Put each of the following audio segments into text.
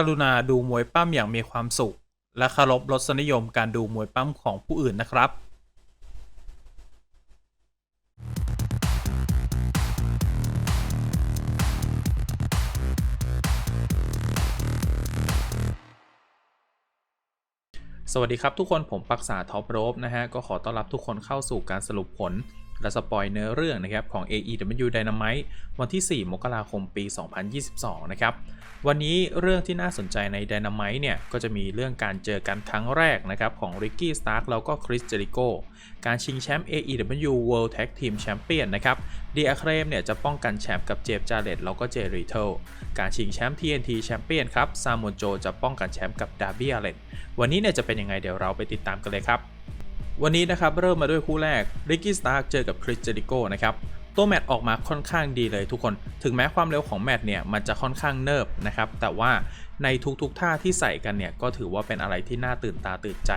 กรุณาดูมวยปั้มอย่างมีความสุข และเคารพรสนิยมการดูมวยปั้มของผู้อื่นนะครับสวัสดีครับทุกคนผมปักษาท็อปโรบนะฮะ ก็ขอต้อนรับทุกคนเข้าสู่การสรุปผล และสปอยเนื้อเรื่องนะครับของ AEW Dynamite วันที่ 4 มกราคมปี 2022 นะครับ วันนี้เรื่องที่น่าสนใจใน Dynamite เนี่ย ก็จะมีเรื่องการเจอกันครั้งแรกนะครับ ของ Ricky Stark แล้วก็ Chris Jericho การชิงแชมป์ AEW World Tag Team Champion นะครับดีอาเครมเนี่ยจะป้องกันแชมป์กับเจฟจาเลตแล้วก็เจริเทลการชิงแชมป์ TNT Champion ครับซามอนโจจะป้องกันแชมป์กับดาร์บี้อเลนวันนี้เนี่ยจะเป็นยังไงเดี๋ยวเราไปติดตามกันเลยครับ วันนี้นะครับเริ่มมาด้วยคู่แรกริกกี้สตาร์เจอกับคริสเจริโกนะครับตัวแมตช์ออกมาค่อนข้างดีเลยทุกคน ถึงแม้ความเร็วของแมตช์เนี่ยมันจะค่อนข้างเนิบนะครับ แต่ว่าในทุกๆท่าที่ใส่กันเนี่ยก็ถือว่าเป็นอะไรที่น่าตื่นตาตื่นใจ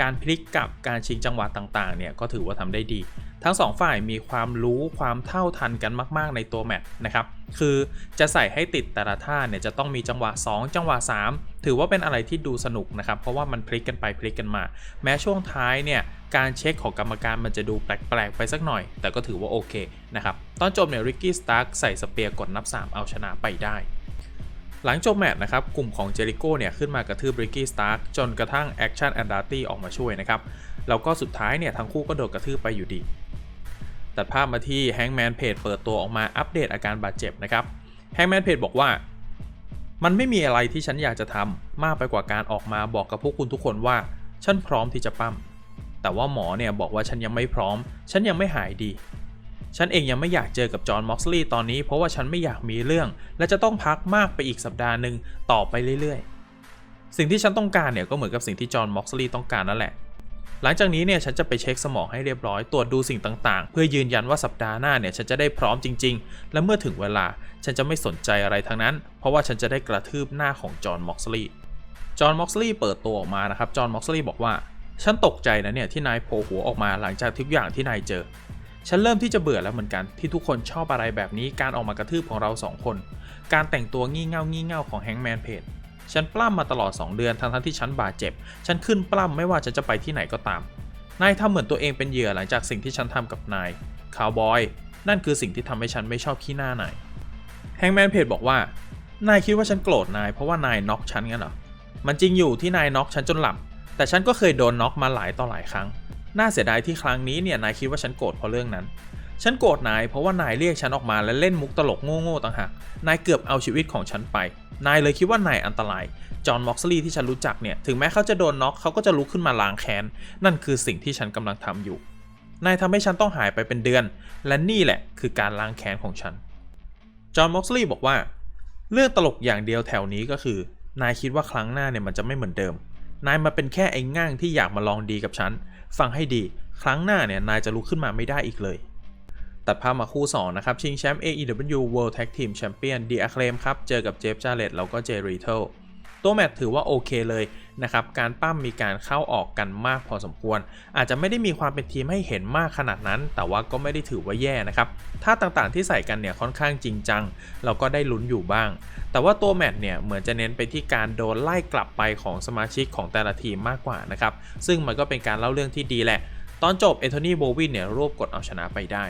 การพลิกกลับการชิงจังหวะต่างๆเนี่ยก็ถือว่าทำได้ดี ทั้งสองฝ่ายมีความรู้ความเท่าทันกันมาก ๆ ในตัวแมตช์นะครับ คือจะใส่ให้ติดแต่ละท่าเนี่ยจะต้องมีจังหวะ 2 จังหวะ 3 ถือว่าเป็นอะไรที่ดูสนุกนะครับ เพราะว่ามันพลิกกันไปพลิกกันมา แม้ช่วงท้ายเนี่ยการเช็คของกรรมการมันจะดูแปลก ๆ ไปสักหน่อย แต่ก็ถือว่าโอเคนะครับ ตอนจบเนี่ยริกกี้สตาร์กใส่สเปียร์กดนับ 3 เอาชนะไปได้หลังจบแมตช์นะครับ กลุ่มของเจริโก้เนี่ย ขึ้นมากระทืบริกกี้สตาร์กจนกระทั่งแอคชั่นแอนดาร์ตี้ออกมาช่วยนะครับ แล้วก็สุดท้ายเนี่ย ทั้งคู่ก็โดนกระทืบไปอยู่ดี ตัดภาพมาที่แฮงแมนเพจเปิดตัวออกมาอัปเดตอาการบาดเจ็บนะครับแฮงแมนเพจบอกว่า มันไม่มีอะไรที่ฉันอยากจะทำมากไปกว่าการออกมาบอกกับพวกคุณทุกคนว่า ฉันพร้อมที่จะปั้ม แต่ว่าหมอเนี่ยบอกว่าฉันยังไม่พร้อม ฉันยังไม่หายดี ฉันเองยังไม่อยากเจอกับจอห์นม็อกซ์ลีย์ตอนนี้ เพราะว่าฉันไม่อยากมีเรื่อง และจะต้องพักมากไปอีกสัปดาห์หนึ่งต่อไปเรื่อยๆ สิ่งที่ฉันต้องการเนี่ยก็เหมือนกับสิ่งที่จอห์นม็อกซ์ลีย์ต้องการนั่นแหละ หลังจากนี้เนี่ยฉันจะไปเช็คสมองให้เรียบร้อยตรวจดูสิ่งต่างๆ เพื่อยืนยันว่าสัปดาห์หน้าเนี่ยฉันจะได้พร้อมจริง ๆ และเมื่อถึงเวลาฉันจะไม่สนใจอะไรทั้งนั้น เพราะว่าฉันจะได้กระทืบหน้าของจอห์นม็อกซ์ลีย์จอห์นม็อกซ์ลีย์เปิดตัวออกมานะครับจอห์นม็อกซ์ลีย์บอกว่า ฉันตกใจนะเนี่ยที่นายโผล่หัวออกมาหลังจากทุกอย่างที่นายเจอ ฉันเริ่มที่จะเบื่อแล้วเหมือนกันที่ทุกคนชอบอะไรแบบนี้การออกมากระทืบของเราสองคน การแต่งตัวงี่เง่างี่เง่าของแฮงแมนเพจ ฉันปล้ำมาตลอด 2 เดือนทั้งที่ฉันบาดเจ็บ ฉันขึ้นปล้ำไม่ว่าฉันจะไปที่ไหนก็ตาม นายทำเหมือนตัวเองเป็นเหยื่อหลังจากสิ่งที่ฉันทำกับนายคาวบอย นั่นคือสิ่งที่ทำให้ฉันไม่ชอบขี้หน้านายแฮงแมนเพจบอกว่า นายคิดว่าฉันโกรธนายเพราะว่านายน็อกฉันงั้นเหรอ มันจริงอยู่ที่นายน็อกฉันจนหลับ แต่ฉันก็เคยโดนน็อกมาหลายต่อหลายครั้ง น่าเสียดายที่ครั้งนี้เนี่ยนายคิดว่าฉันโกรธเพราะเรื่องนั้น ฉันโกรธนายเพราะว่านายเรียกฉันออกมาและเล่นมุกตลกโง่ๆต่างหาก นายเกือบเอาชีวิตของฉันไป นายเลยคิดว่านายอันตราย จอห์นม็อกซ์ลีย์ที่ฉันรู้จักเนี่ย ถึงแม้เขาจะโดนน็อกเขาก็จะลุกขึ้นมาล้างแค้น นั่นคือสิ่งที่ฉันกำลังทำอยู่ นายทำให้ฉันต้องหายไปเป็นเดือน และนี่แหละคือการล้างแค้นของฉัน จอห์นม็อกซ์ลีย์บอกว่า เรื่องตลกอย่างเดียวแถวนี้ก็คือ นายคิดว่าครั้งหน้าเนี่ยมันจะไม่เหมือนเดิม นายมาเป็นแค่ไอ้ง่างที่อยากมาลองดีกับฉัน ฟังให้ดี ครั้งหน้าเนี่ยนายจะลุกขึ้นมาไม่ได้อีกเลย ตัดภาพมาคู่ 2 นะครับ ชิงแชมป์ AEW World Tag Team Champion The Acclaim ครับ เจอกับเจฟจาเลตแล้วก็เจรีเทลตัวแมตช์ถือว่าโอเคเลยนะครับ การปั้มมีการเข้าออกกันมากพอสมควร อาจจะไม่ได้มีความเป็นทีมให้เห็นมากขนาดนั้น แต่ว่าก็ไม่ได้ถือว่าแย่นะครับท่าต่างๆที่ใส่กันเนี่ยค่อนข้างจริงจังเราก็ได้ลุ้นอยู่บ้าง แต่ว่าตัวแมตช์เนี่ยเหมือนจะเน้นไปที่การโดนไล่กลับไปของสมาชิกของแต่ละทีมมากกว่านะครับซึ่งมันก็เป็นการเล่าเรื่องที่ดีแหละ ตอนจบเอโทนีโบวินเนี่ยรวบกดเอาชนะไปได้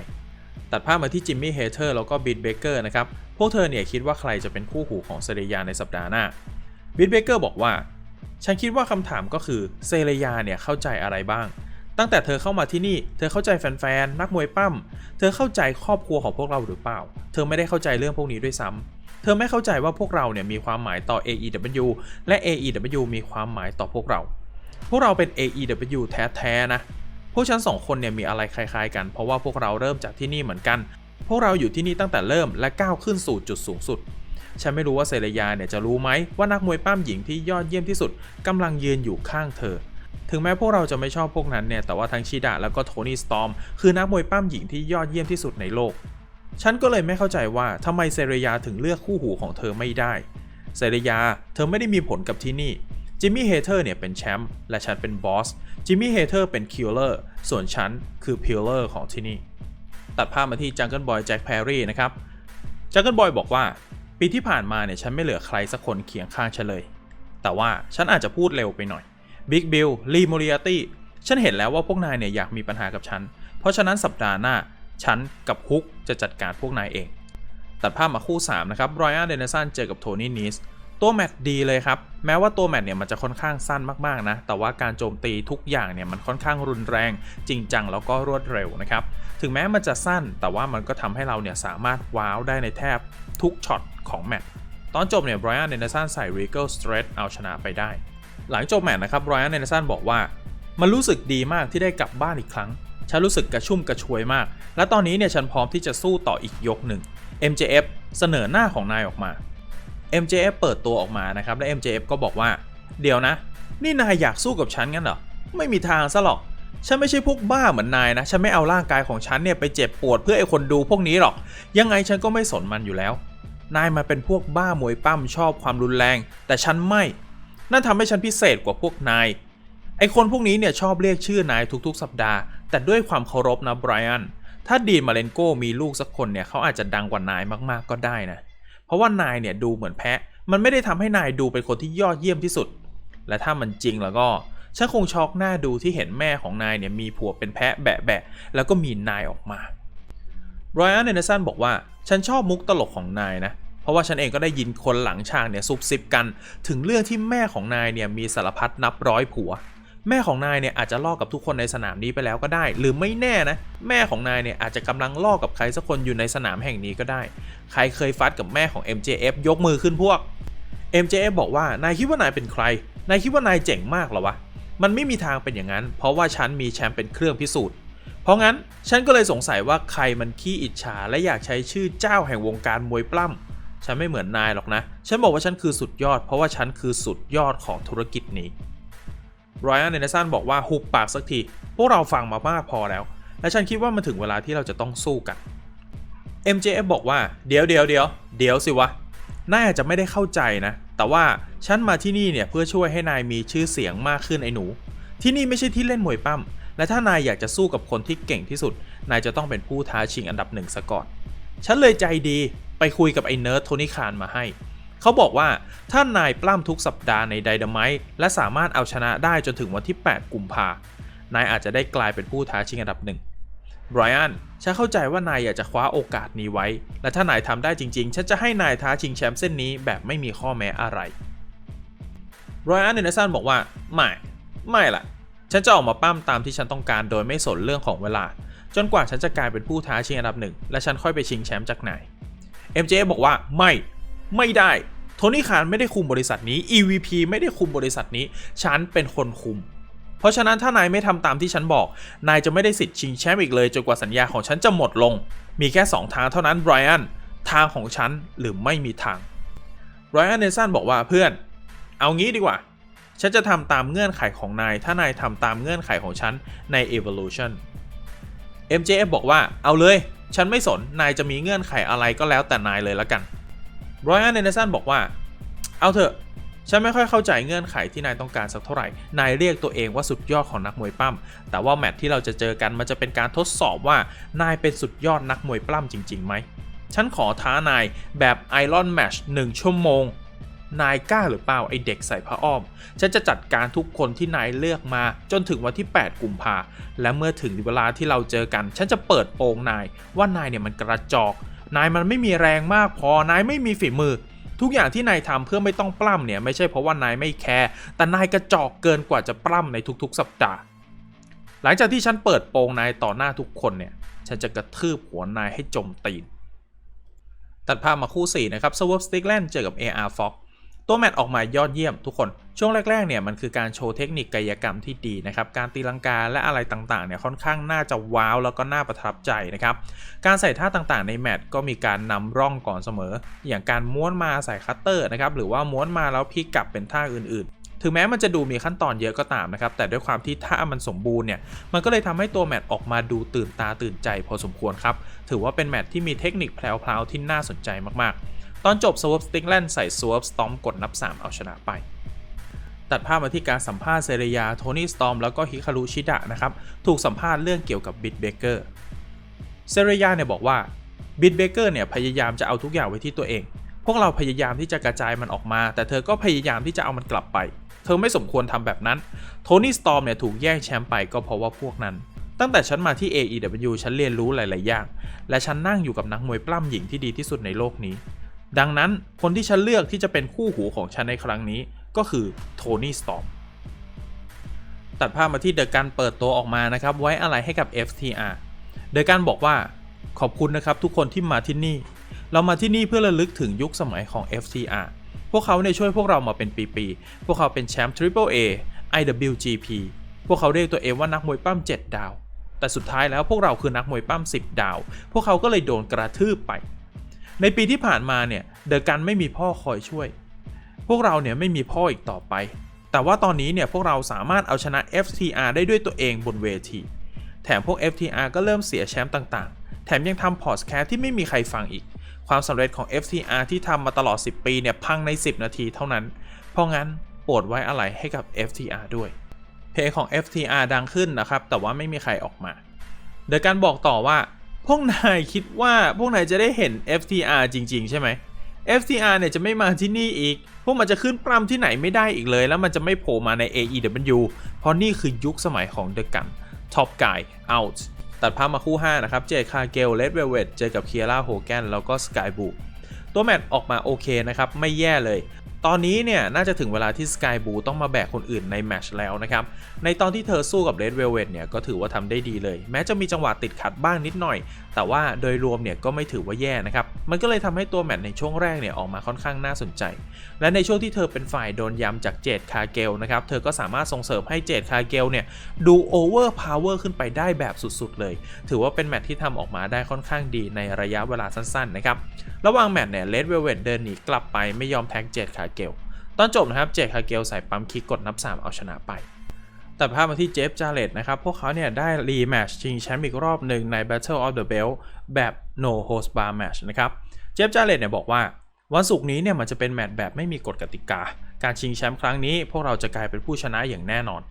ตัดภาพมาที่จิมมี่เฮเทอร์แล้วก็บิดเบเกอร์นะครับ พวกเธอเนี่ยคิดว่าใครจะเป็นคู่หูของเซเรียในสัปดาห์หน้า บิดเบเกอร์บอกว่า ฉันคิดว่าคำถามก็คือเซเรียเนี่ยเข้าใจอะไรบ้าง ตั้งแต่เธอเข้ามาที่นี่ เธอเข้าใจแฟนๆ นักมวยปั้ม เธอเข้าใจครอบครัวของพวกเราหรือเปล่า เธอไม่ได้เข้าใจเรื่องพวกนี้ด้วยซ้ำเธอไม่เข้าใจว่าพวกเราเนี่ยมีความหมายต่อ AEW และ AEW มีความหมายต่อพวกเรา พวกเราเป็น AEW แท้ๆนะ พวกฉันสองคนเนี่ยมีอะไรคล้ายๆ กัน เพราะว่าพวกเราเริ่มจากที่นี่เหมือนกัน พวกเราอยู่ที่นี่ตั้งแต่เริ่มและก้าวขึ้นสู่จุดสูงสุด ฉันไม่รู้ว่าเซเรยาเนี่ยจะรู้ไหมว่านักมวยปั้มหญิงที่ยอดเยี่ยมที่สุดกำลังยืนอยู่ข้างเธอ ถึงแม้พวกเราจะไม่ชอบพวกนั้นเนี่ยแต่ว่าทั้งชิดะแล้วก็โทนี่สตอมคือนักมวยปั้มหญิงที่ยอดเยี่ยมที่สุดในโลก ฉันก็เลยไม่เข้าใจว่าทำไมเซเรยาถึงเลือกคู่หูของเธอไม่ได้เซเรยา เธอไม่ได้มีผลกับที่นี่ จิมมี่เฮเทอร์เนี่ยเป็นแชมป์และฉันเป็นบอส จิมมี่เฮเทอร์เป็นคิลเลอร์ส่วนฉันคือพิลเลอร์ของที่นี่ ตัดภาพมาที่จังเกิลบอยแจ็คแพรรี่นะครับ จังเกิลบอยบอกว่า ปีที่ผ่านมาเนี่ยฉันไม่เหลือใครสักคนเคียงข้างฉันเลย แต่ว่าฉันอาจจะพูดเร็วไปหน่อย Big Bill ลีโมริอาตี้ฉันเห็นแล้วว่าพวกนายเนี่ยอยากมีปัญหากับฉัน เพราะฉะนั้นสัปดาห์หน้าฉันกับฮุกจะจัดการพวกนายเอง ตัดภาพมาคู่3นะครับรอยอันเดนสันเจอกับโทนี่นิส ตัวแมตช์ดีเลยครับ แม้ว่าตัวแมตช์เนี่ยมันจะค่อนข้างสั้นมากๆนะ แต่ว่าการโจมตีทุกอย่างเนี่ยมันค่อนข้างรุนแรง จริงจังแล้วก็รวดเร็วนะครับ ถึงแม้มันจะสั้น แต่ว่ามันก็ทำให้เราเนี่ยสามารถว้าวได้ในแทบทุกช็อตของแมตช์ตอนจบเนี่ยไบรอันเดนสันใส่ Regal Stretch เอาชนะไปได้ หลังจบแมตช์นะครับไบรอันเดนสันบอกว่า มันรู้สึกดีมากที่ได้กลับบ้านอีกครั้ง ฉันรู้สึกกระชุ่มกระชวยมาก และตอนนี้เนี่ยฉันพร้อมที่จะสู้ต่ออีกยกหนึ่ง MJF เสนอหน้าของนายออกมา MJF เปิดตัวออกมานะครับและ MJF ก็บอกว่า เดี๋ยวนะ นี่นายอยากสู้กับฉันงั้นเหรอ ไม่มีทางซะหรอก ฉันไม่ใช่พวกบ้าเหมือนนายนะ ฉันไม่เอาร่างกายของฉันเนี่ยไปเจ็บปวดเพื่อไอ้คนดูพวกนี้หรอก ยังไงฉันก็ไม่สนมันอยู่แล้ว นายมาเป็นพวกบ้ามวยปั้มชอบความรุนแรง แต่ฉันไม่ นั่นทำให้ฉันพิเศษกว่าพวกนาย ไอ้คนพวกนี้เนี่ยชอบเรียกชื่อนายทุกๆ สัปดาห์ แต่ด้วยความเคารพนะไบรอัน ถ้าดีนมาเลนโกมีลูกสักคนเนี่ยเขาอาจจะดังกว่านายมากๆก็ได้นะ เพราะว่านายเนี่ยดูเหมือนแพะ มันไม่ได้ทำให้นายดูเป็นคนที่ยอดเยี่ยมที่สุด และถ้ามันจริงแล้วก็ฉันคงช็อกหน้าดูที่เห็นแม่ของนายเนี่ยมีผัวเป็นแพะแบะแบะๆแล้วก็มีนายออกมาไรอันเดนสันบอกว่าฉันชอบมุกตลกของนายนะ เพราะว่าฉันเองก็ได้ยินคนหลังฉากเนี่ยซุบซิบกัน ถึงเรื่องที่แม่ของนายเนี่ยมีสารพัดนับร้อยผัว แม่ของนายเนี่ยอาจจะลอกับทุกคนในสนามนี้ไปแล้วก็ได้ หรือไม่แน่นะแม่ของนายเนี่ยอาจจะกำลังล่อกับใครสักคนอยู่ในสนามแห่งนี้ก็ได้ ใครเคยฟัดกับแม่ของ MJF ยกมือขึ้นพวก MJF บอกว่านายคิดว่านายเป็นใคร นายคิดว่านายเจ๋งมากเหรอวะ มันไม่มีทางเป็นอย่างนั้น เพราะว่าฉันมีแชมป์เป็นเครื่องพิสูจน์ เพราะงั้นฉันก็เลยสงสัยว่าใครมันขี้อิจฉาและอยากใช้ชื่อเจ้าแห่งวงการมวยปล้ำ ฉันไม่เหมือนนายหรอกนะ ฉันบอกว่าฉันคือสุดยอด เพราะว่าฉันคือสุดยอดของธุรกิจนี้ รอยอันเดนสันบอกว่าหุบปากสักที พวกเราฟังมามากพอแล้ว และฉันคิดว่ามันถึงเวลาที่เราจะต้องสู้กัน MJF บอกว่าเดี๋ยวเดี๋ยวเดี๋ยวเดี๋ยวสิวะนายอาจจะไม่ได้เข้าใจนะ แต่ว่าฉันมาที่นี่เนี่ยเพื่อช่วยให้นายมีชื่อเสียงมากขึ้นไอ้หนู ที่นี่ไม่ใช่ที่เล่นมวยปั้ม และถ้านายอยากจะสู้กับคนที่เก่งที่สุด นายจะต้องเป็นผู้ท้าชิงอันดับหนึ่งซะก่อน ฉันเลยใจดีไปคุยกับไอ้เนิร์ดโทนี่คานมาให้ เขาบอกว่าถ้านายปล้ำทุกสัปดาห์ในไดดามายและสามารถเอาชนะได้จนถึงวันที่ 8 กุมภานายอาจจะได้กลายเป็นผู้ท้าชิงอันดับหนึ่งไบรอันฉันเข้าใจว่านายอยากจะคว้าโอกาสนี้ไว้ และถ้านายทำได้จริง ๆ ฉันจะให้นายท้าชิงแชมป์เส้นนี้แบบไม่มีข้อแม้อะไรไบรอันเนสันบอกว่าไม่ไม่ล่ะฉันจะออกมาปั้มตามที่ฉันต้องการโดยไม่สนเรื่องของเวลา จนกว่าฉันจะกลายเป็นผู้ท้าชิงอันดับหนึ่งและฉันค่อยไปชิงแชมป์จากนาย MJ บอกว่าไม่ ไม่ได้ โทนี่คานไม่ได้คุมบริษัทนี้ EVP ไม่ได้คุมบริษัทนี้ ฉันเป็นคนคุม เพราะฉะนั้นถ้านายไม่ทำตามที่ฉันบอก นายจะไม่ได้สิทธิ์ชิงแชมป์อีกเลยจนกว่าสัญญาของฉันจะหมดลง มีแค่ 2 ทางเท่านั้นไบรอันทางของฉันหรือไม่มีทางไบรอันเนสันบอกว่าเพื่อน เอางี้ดีกว่า ฉันจะทำตามเงื่อนไขของนาย ถ้านายทำตามเงื่อนไขของฉันใน Evolution MJF บอกว่าเอาเลย ฉันไม่สน นายจะมีเงื่อนไขอะไรก็แล้วแต่นายเลยละกัน บรอันเนสันบอกว่า เอาเถอะ ฉันไม่ค่อยเข้าใจเงื่อนไขที่นายต้องการสักเท่าไหร่ นายเรียกตัวเองว่าสุดยอดของนักมวยปั้มแต่ว่าแมตช์ที่เราจะเจอกันมันจะเป็นการทดสอบว่านายเป็นสุดยอดนักมวยปล้ำจริงๆไหม ฉันขอท้านายแบบไอรอนแมชหนึ่งชั่วโมง นายกล้าหรือเปล่าไอเด็กใส่ผ้าอ้อม ฉันจะจัดการทุกคนที่นายเลือกมาจนถึงวันที่ 8 กุมภาและเมื่อถึงเวลาที่เราเจอกัน ฉันจะเปิดโปงนายว่านายเนี่ยมันกระจอก นายมันไม่มีแรงมากพอนายไม่มีฝีมือ ทุกอย่างที่นายทำเพื่อไม่ต้องปล้ำเนี่ยไม่ใช่เพราะว่านายไม่แคร์แต่นายกระจอกเกินกว่าจะปล้ำในทุกๆ สัปดาห์หลังจากที่ฉันเปิดโปงนายต่อหน้าทุกคนเนี่ยฉันจะกระทืบหัวนายให้จมตีน ตัดภาพมาคู่ 4 นะครับ s w a r p Stickland เจอกับ AR Fox ตัวแมตช์ออกมายอดเยี่ยมทุกคน ช่วงแรกๆเนี่ยมันคือการโชว์เทคนิคกายกรรมที่ดีนะครับการตีลังกาและอะไรต่างๆเนี่ยค่อนข้างน่าจะว้าวแล้วก็น่าประทับใจนะครับการใส่ท่าต่างๆในแมตช์ก็มีการนำร่องก่อนเสมอ อย่างการม้วนมาใส่คัตเตอร์นะครับหรือว่าม้วนมาแล้วพลิกกลับเป็นท่าอื่นๆถึงแม้มันจะดูมีขั้นตอนเยอะก็ตามนะครับ แต่ด้วยความที่ท่ามันสมบูรณ์เนี่ย มันก็เลยทำให้ตัวแมตช์ออกมาดูตื่นตาตื่นใจพอสมควรครับ ถือว่าเป็นแมตช์ที่มีเทคนิคแพลวๆที่น่าสนใจมากๆ ตอนจบ s w a r p Stickland ใส่ s w a r p Storm กดนับ 3 เอาชนะไป ตัดภาพมาที่การสัมภาษณ์เซเรีย โทนี่สตอม แล้วก็ฮิคารุชิดะนะครับ ถูกสัมภาษณ์เรื่องเกี่ยวกับบิ t เบเกอร์ เซเรียเนี่ยบอกว่าบิ t เบเกอร์เนี่ยพยายามจะเอาทุกอย่างไว้ที่ตัวเอง พวกเราพยายามที่จะกระจายมันออกมา แต่เธอก็พยายามที่จะเอามันกลับไป เธอไม่สมควรทำแบบนั้น โทนี่สตอมเนี่ยถูกแย่งแชมป์ไปก็เพราะว่าพวกนั้น ตั้งแต่ฉันมาที่ AEW ฉันเรียนรู้หลาย ๆ อย่าง และฉันนั่งอยู่กับนักมวยปล้ำหญิงที่ดีที่สุดในโลกนี้ดังนั้นคนที่ฉันเลือกที่จะเป็นคู่หูของฉันในครั้งนี้ ก็คือโทนี่สตอร์มตัดภาพมาที่เดอะกันเปิดตัวออกมานะครับ ไว้อะไรให้กับ FTR เดอะกันบอกว่าขอบคุณนะครับทุกคนที่มาที่นี่ เรามาที่นี่เพื่อระลึกถึงยุคสมัยของ FTR พวกเขาเนี่ยช่วยพวกเรามาเป็นปีๆ พวกเขาเป็นแชมป์ Triple A IWGP พวกเขาเรียกตัวเองว่านักมวยปั้ม 7 ดาว แต่สุดท้ายแล้วพวกเราคือนักมวยปั้ม 10 ดาว พวกเขาก็เลยโดนกระทืบไป ในปีที่ผ่านมาเนี่ยเดอะกันไม่มีพ่อคอยช่วย พวกเราเนี่ยไม่มีพ่ออีกต่อไป แต่ว่าตอนนี้เนี่ยพวกเราสามารถเอาชนะ FTR ได้ด้วยตัวเองบนเวที แถมพวก FTR ก็เริ่มเสียแชมป์ต่างๆ แถมยังทำพอดแคสที่ไม่มีใครฟังอีก ความสำเร็จของ FTR ที่ทำมาตลอด 10 ปีเนี่ยพังใน 10 นาทีเท่านั้น เพราะงั้นโปรดไว้อะไรให้กับ FTR ด้วย เพลงของ FTR ดังขึ้นนะครับ แต่ว่าไม่มีใครออกมา เดยวกันบอกต่อว่า พวกนายคิดว่าพวกนายจะได้เห็น FTR จริง ๆ ใช่ไหม FTR เนี่ยจะไม่มาที่นี่อีก พวกมันจะขึ้นปรำที่ไหนไม่ได้อีกเลย แล้วมันจะไม่โผล่มาใน AEW เพราะนี่คือยุคสมัยของเดอะกัน Top Guy Out ตัดภาพมาคู่ 5 นะครับ เจคาเกลเลดเวลเวตเจอกับเคียร่าโฮแกนแล้วก็สกายบูตัวแมตช์ออกมาโอเคนะครับ ไม่แย่เลย ตอนนี้เนี่ยน่าจะถึงเวลาที่ Sky Blue ต้องมาแบกคนอื่นในแมชแล้วนะครับ ในตอนที่เธอสู้กับ Red Velvet เนี่ยก็ถือว่าทำได้ดีเลย แม้จะมีจังหวะติดขัดบ้างนิดหน่อย แต่ว่าโดยรวมเนี่ยก็ไม่ถือว่าแย่นะครับ มันก็เลยทำให้ตัวแมตช์ในช่วงแรกเนี่ยออกมาค่อนข้างน่าสนใจ และในช่วงที่เธอเป็นฝ่ายโดนย้ำจากเจดคาเกลนะครับ เธอก็สามารถส่งเสริมให้เจดคาเกลเนี่ยดูโอเวอร์พาวเวอร์ขึ้นไปได้แบบสุดๆเลย ถือว่าเป็นแมตช์ที่ทำออกมาได้ค่อนข้างดีในระยะเวลาสั้นๆนะครับ ระหว่างแมตช์เนี่ย Red Velvet เดินหนีกลับไปไม่ยอมแท็กเจดคาเกล ตอนจบนะครับ เจคคาเกลใส่ปั๊มคิกกดนับ 3 เอาชนะไป แต่ภาพมาที่เจฟจาเลตนะครับ พวกเขาเนี่ยได้รีแมชชิงแชมป์อีกรอบหนึ่งใน Battle of the Belt แบบ no host bar match นะครับ เจฟจาเลตเนี่ยบอกว่าวันศุกร์นี้เนี่ยมันจะเป็นแมตช์แบบไม่มีกฎกติกา การชิงแชมป์ครั้งนี้ พวกเราจะกลายเป็นผู้ชนะอย่างแน่นอน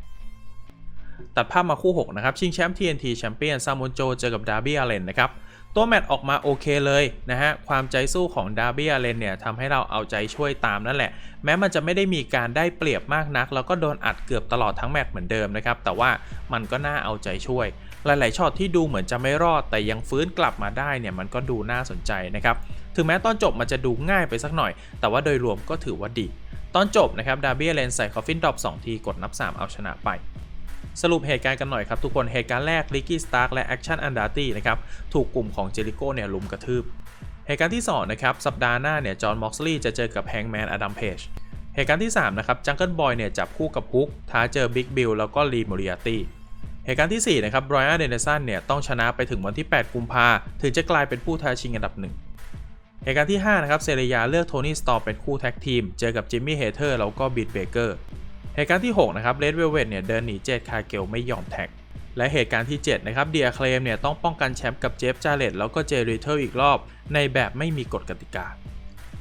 ตัดภาพมาคู่ 6 นะครับ ชิงแชมป์ TNT แชมเปี้ยนซามอนโจเจอกับดาร์บี้อาเลนนะครับ ตัวแมตช์ออกมาโอเคเลยนะฮะ ความใจสู้ของดาร์บี้อาเลนเนี่ยทำให้เราเอาใจช่วยตามนั่นแหละ แม้มันจะไม่ได้มีการได้เปรียบมากนัก แล้วก็โดนอัดเกือบตลอดทั้งแมตช์เหมือนเดิมนะครับ แต่ว่ามันก็น่าเอาใจช่วย หลาย ๆช็อตที่ดูเหมือนจะไม่รอด แต่ยังฟื้นกลับมาได้เนี่ยมันก็ดูน่าสนใจนะครับ ถึงแม้ตอนจบมันจะดูง่ายไปสักหน่อย แต่ว่าโดยรวมก็ถือว่าดี ตอนจบนะครับดาร์บี้อาเลนใส่คอฟฟินดรอป2ทีกดนับ 3 เอาชนะไป สรุปเหตุการณ์กันหน่อยครับทุกคนเหตุการณ์แรกลิกกี้สตาร์กและแอคชั่นอันดาตี้นะครับถูกกลุ่มของเจริโก้เนี่ยลุมกระทืบเหตุการณ์ที่2นะครับสัปดาห์หน้าเนี่ยจอห์นม็อกซ์ลีย์จะเจอกับแฮงแมนอดัมเพจเหตุการณ์ที่3นะครับจังเกิลบอยเนี่ยจับคู่กับฮุกท้าเจอบิ๊กบิลแล้วก็ลีมอริอาตี้เหตุการณ์ที่4นะครับบรอยอันเดนเดสันเนี่ยต้องชนะไปถึงวันที่ 8 กุมภาถึงจะกลายเป็นผู้ท้าชิงอันดับหนึ่งเหตุการณ์ที่5นะครับเซเรียเลือกโทนี่สตอร์เป็นคู่แท็กทีม เจอกับจิมมี่เฮเทอร์แล้วก็บิดเบเกอร์ เหตุการณ์ที่ 6 นะครับเลดเวลเวตเนี่ยเดินหนีเจดคาเกลไม่ยอมแท็ก และเหตุการณ์ที่ 7 นะครับเดียเคลมเนี่ยต้องป้องกันแชมป์กับเจฟจาเลตแล้วก็เจริเทอร์อีกรอบ ในแบบไม่มีกฎกติกา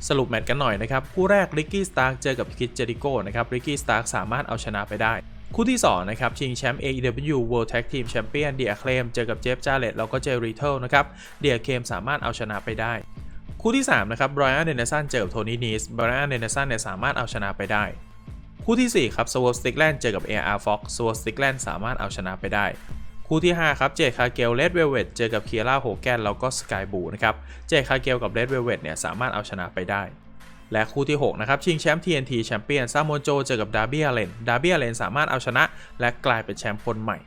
สรุปแมตช์กันหน่อยนะครับ คู่แรกริกกี้สตาร์กเจอกับคิดเจริโก้นะครับริกกี้สตาร์กสามารถเอาชนะไปได้ คู่ที่ 2 นะครับ ชิงแชมป์ AEW World Tag Team Champion เดียเคลมเจอกับเจฟจาเลตแล้วก็เจริเทอร์นะครับเดียเคลมสามารถเอาชนะไปได้คู่ที่3นะครับบรอันเดนเนสันเจอกับโทนี่นีสบรอันเดนสันเนี่ยสามารถเอาชนะไปได้ คู่ที่ 4 ครับ s w o r d Stickland เจอกับ AR Fox s w o r d Stickland สามารถเอาชนะไปได้ คู่ที่ 5 ครับ เจคาเกลเลดเวลเวตเจอกับเคียร่าโฮแกนแล้วก็สกายบูนะครับ เจคาเกลกับเลดเวลเวตเนี่ยสามารถเอาชนะไปได้ และคู่ที่ 6 นะครับ ชิงแชมป์ TNT แชมเปี้ยนซามโมโจเจอกับดาร์บี้อาเลนดาร์บี้อาเลนสามารถเอาชนะ และกลายเป็นแชมป์คนใหม่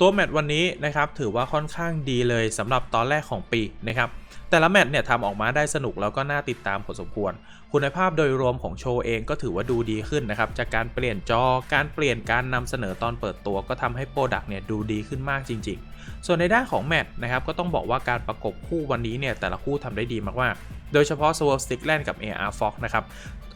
ตัวแมตช์วันนี้นะครับถือว่าค่อนข้างดีเลยสำหรับตอนแรกของปีนะครับ แต่ละแมตช์เนี่ยทำออกมาได้สนุกแล้วก็น่าติดตามพอสมควร คุณภาพโดยรวมของโชว์เองก็ถือว่าดูดีขึ้นนะครับ จากการเปลี่ยนจอ การเปลี่ยนการนำเสนอตอนเปิดตัวก็ทำให้โปรดักต์เนี่ยดูดีขึ้นมากจริง ๆ ส่วนในด้านของแมตช์นะครับก็ต้องบอกว่าการประกบคู่วันนี้เนี่ยแต่ละคู่ทำได้ดีมากๆ โดยเฉพาะ s w o r d Stickland กับ AR Fox นะครับ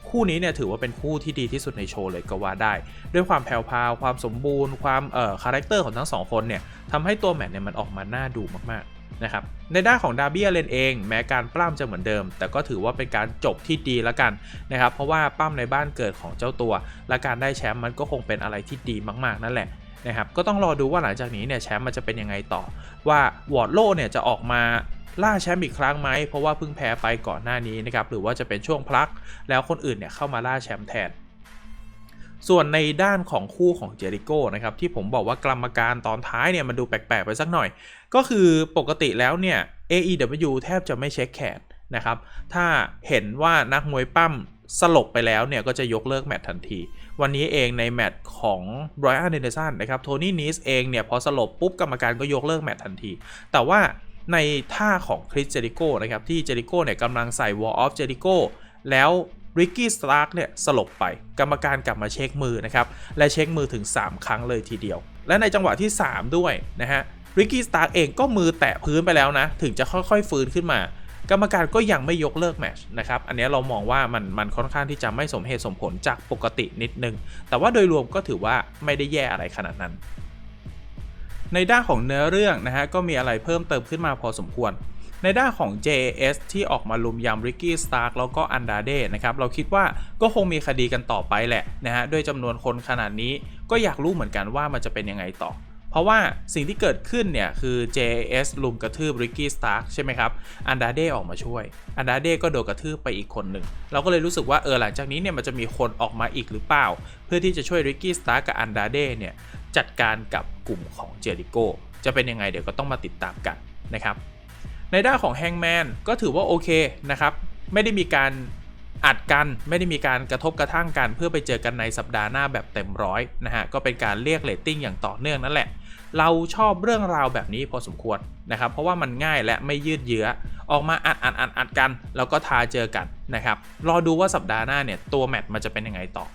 คู่นี้เนี่ยถือว่าเป็นคู่ที่ดีที่สุดในโชว์เลยก็ว่าได้ ด้วยความแผ่วพาวความสมบูรณ์ ความเอ่อคาแรคเตอร์ของทั้งสองคนเนี่ยทำให้ตัวแมตช์เนี่ยมันออกมาน่าดูมากๆ นะครับในด้านของดาร์บี้อเลนเอง แม้การปล้ำจะเหมือนเดิม แต่ก็ถือว่าเป็นการจบที่ดีแล้วกันนะครับเพราะว่าปล้ำในบ้านเกิดของเจ้าตัว และการได้แชมป์มันก็คงเป็นอะไรที่ดีมากๆนั่นแหละนะครับก็ต้องรอดูว่าหลังจากนี้เนี่ยแชมป์มันจะเป็นยังไงต่อ ว่าวอร์ดโลเนี่ยจะออกมาล่าแชมป์อีกครั้งไหมเพราะว่าเพิ่งแพ้ไปก่อนหน้านี้นะครับหรือว่าจะเป็นช่วงพลัก แล้วคนอื่นเนี่ยเข้ามาล่าแชมป์แทน ส่วนในด้านของคู่ของเจริโก้นะครับที่ผมบอกว่ากรรมการตอนท้ายเนี่ยมันดูแปลกๆไปสักหน่อย ก็คือปกติแล้วเนี่ย AEW แทบจะไม่เช็คแขนนะครับถ้าเห็นว่านักมวยปั้มสลบไปแล้วเนี่ยก็จะยกเลิกแมตช์ทันที วันนี้เองในแมตช์ของบรอันเดนสันนะครับโทนี่นิสเองเนี่ยพอสลบปุ๊บกรรมการก็ยกเลิกแมตช์ทันที แต่ว่าในท่าของคริสเจริโก้นะครับที่เจริโก้เนี่ยกำลังใส่ Wall of Jericho แล้ว ริกกี้สตาร์กเนี่ยสลบไป กรรมการกลับมาเช็คมือนะครับและเช็คมือถึง 3 ครั้งเลยทีเดียว และในจังหวะที่ 3 ด้วยนะฮะริกกี้สตาร์กเองก็มือแตะพื้นไปแล้วนะ ถึงจะค่อยๆฟื้นขึ้นมา กรรมการก็ยังไม่ยกเลิกแมชนะครับ อันนี้เรามองว่ามันมันค่อนข้างที่จะไม่สมเหตุสมผลจากปกตินิดนึง แต่ว่าโดยรวมก็ถือว่าไม่ได้แย่อะไรขนาดนั้น ในด้านของเนื้อเรื่องนะฮะก็มีอะไรเพิ่มเติมขึ้นมาพอสมควร ในด้านของ JAS ที่ออกมาลุมยำริกกี้สตาร์กแล้วก็อันดาเดนะครับเราคิดว่าก็คงมีคดีกันต่อไปแหละนะฮะด้วยจำนวนคนขนาดนี้ก็อยากรู้เหมือนกันว่ามันจะเป็นยังไงต่อเพราะว่าสิ่งที่เกิดขึ้นเนี่ยคือ JAS ลุมกระทืบริกกี้สตาร์กใช่ไหมครับ อันดาเดออกมาช่วย อันดาเดก็โดนกระทืบไปอีกคนหนึ่ง เราก็เลยรู้สึกว่าเออหลังจากนี้เนี่ยมันจะมีคนออกมาอีกหรือเปล่า เพื่อที่จะช่วยริกกี้สตาร์กกับอันดาเดเนี่ยจัดการกับกลุ่มของเจริโกจะเป็นยังไงเดี๋ยวก็ต้องมาติดตามกันนะครับ ในด้านของแฮงแมนก็ถือว่าโอเคนะครับ ไม่ได้มีการอัดกันไม่ได้มีการกระทบกระทั่งกันเพื่อไปเจอกันในสัปดาห์หน้าแบบเต็มร้อยนะฮะก็เป็นการเรียกเรตติ้งอย่างต่อเนื่องนั่นแหละ เราชอบเรื่องราวแบบนี้พอสมควรนะครับ เพราะว่ามันง่ายและไม่ยืดเยื้อ ออกมาอัดอัดอัดอัดกัน แล้วก็ทาเจอกันนะครับรอดูว่าสัปดาห์หน้าเนี่ยตัวแมตช์มันจะเป็นยังไงต่อ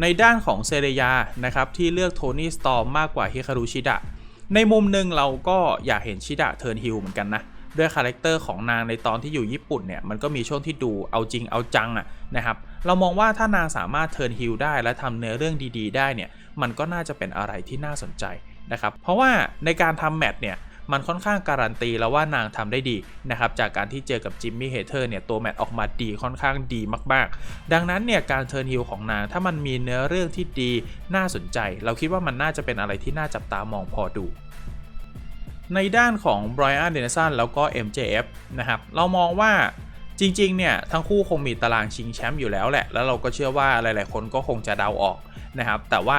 ในด้านของเซเรียนะครับที่เลือกโทนี่สตอมมากกว่าฮิคารุชิดะ ในมุมหนึ่งเราก็อยากเห็นชิดะเทิร์นฮิลเหมือนกันนะด้วยคาแรคเตอร์ของนางในตอนที่อยู่ญี่ปุ่นเนี่ยมันก็มีช่วงที่ดูเอาจริงเอาจังอะนะครับเรามองว่าถ้านางสามารถเทิร์นฮิลได้และทำเนื้อเรื่องดีๆ ได้เนี่ยมันก็น่าจะเป็นอะไรที่น่าสนใจนะครับเพราะว่าในการทำแมทเนี่ย มันค่อนข้างการันตีแล้วว่านางทำได้ดีนะครับจากการที่เจอกับจิมมี่เฮเทอร์เนี่ยตัวแมตช์ออกมาดีค่อนข้างดีมากๆ ดังนั้นเนี่ยการเทิร์นฮิลของนางถ้ามันมีเนื้อเรื่องที่ดีน่าสนใจ เราคิดว่ามันน่าจะเป็นอะไรที่น่าจับตามองพอดูในด้านของ Brian d e n สันแล้วก็ MJF นะครับ เรามองว่าจริงๆ เนี่ยทั้งคู่คงมีตารางชิงแชมป์อยู่แล้วแหละ แล้วเราก็เชื่อว่าหลายๆ คนก็คงจะเดาออกนะครับ แต่ว่า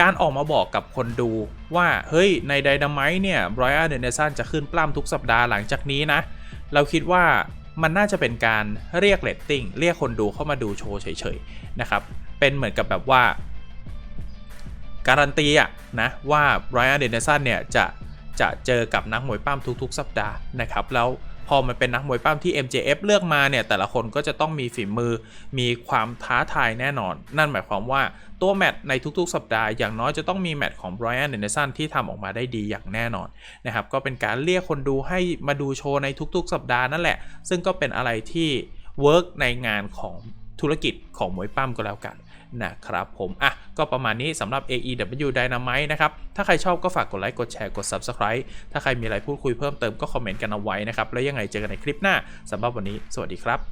การออกมาบอกกับคนดูว่า เฮ้ย ใน d y น a m i t e เนี่ย Brian d e n สันจะขึ้นปล้ำทุกสัปดาห์หลังจากนี้นะ เราคิดว่ามันน่าจะเป็นการเรียกเรตติ้งเรียกคนดูเข้ามาดูโชว์เฉยๆนะครับ เป็นเหมือนกับแบบว่า การันตีอะนะว่า Brian d e n สันเนี่ยจะจะเจอกับนักมวยปั้มทุกๆ สัปดาห์นะครับ แล้ว อมันเป็นนักมวยปั้มที่ MJF เลือกมาเนี่ยแต่ละคนก็จะต้องมีฝีมือ มีความท้าทายแน่นอน นั่นหมายความว่าตัวแมตช์ในทุกๆ สัปดาห์อย่างน้อยจะต้องมีแมตช์ของ Brian d e n สันที่ทำออกมาได้ดีอย่างแน่นอนนะครับก็เป็นการเรียกคนดูให้มาดูโชว์ในทุกๆ สัปดาห์นั่นแหละ ซึ่งก็เป็นอะไรที่เวิร์กในงานของธุรกิจของมวยปั้มก็แล้วกัน นะครับผม อะ ก็ประมาณนี้สำหรับ AEW Dynamite นะครับ ถ้าใครชอบก็ฝากกดไลค์ กดแชร์ กด Subscribe ถ้าใครมีอะไรพูดคุยเพิ่มเติมก็คอมเมนต์กันเอาไว้นะครับ แล้วยังไงเจอกันในคลิปหน้าสำหรับวันนี้ สวัสดีครับ